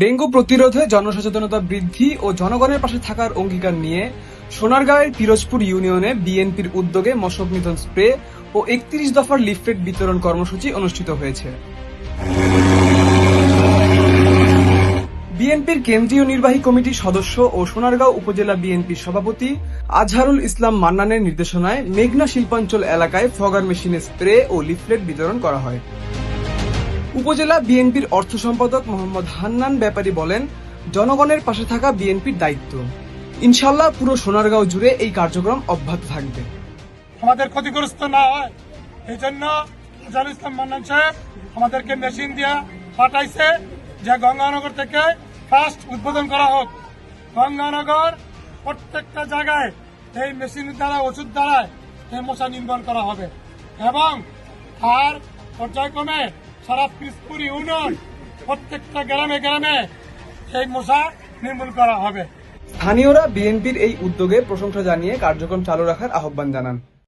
Dengue প্রতিরোধে জনসচেতনতা বৃদ্ধি ও জনগণের পাশে থাকার অঙ্গীকার নিয়ে সোনারগাঁওয়ের পিরোজপুর ইউনিয়নে বিএনপির উদ্যোগে মশক নিধন স্প্রে ও একত্রিশ দফার লিফলেট বিতরণ কর্মসূচি অনুষ্ঠিত হয়েছে। বিএনপির কেন্দ্রীয় নির্বাহী কমিটির সদস্য ও সোনারগাঁও উপজেলা বিএনপির সভাপতি আজহারুল ইসলাম মান্নানের নির্দেশনায় মেঘনা শিল্পাঞ্চল এলাকায় ফগার মেশিনে স্প্রে ও লিফলেট বিতরণ করা হয়। উপজেলা বিএনপির অর্থ সম্পাদক মোহাম্মদ হান্নান ব্যাপারী বলেন, জনগণের পাশে থাকা বিএনপির দায়িত্ব। ইনশাল্লাহ পুরো সোনারগাঁও জুড়ে এই কার্যক্রম অব্যাহত থাকবে। আমাদের ক্ষতিগ্রস্ত না হয় এই জন্য আজহারুল ইসলাম মান্নান সাহেব আমাদেরকে মেশিন দিয়ে পাঠাইছে যে গঙ্গানগর থেকে ফার্স্ট উদ্বোধন করা হোক। গঙ্গানগর প্রত্যেকটা জায়গায় এই মেশিন দ্বারা, ওষুধ দ্বারা এই মশা নির্মাণ করা হবে এবং আর পর্যায়ক্রমে সারা পিসপুর ইউনিয়ন প্রত্যেকটা গ্রামে গ্রামে এই মশা নির্মূল করা হবে। স্থানীয়রা বিএনপির এই উদ্যোগে প্রশংসা জানিয়ে কার্যক্রম চালু রাখার আহ্বান জানান।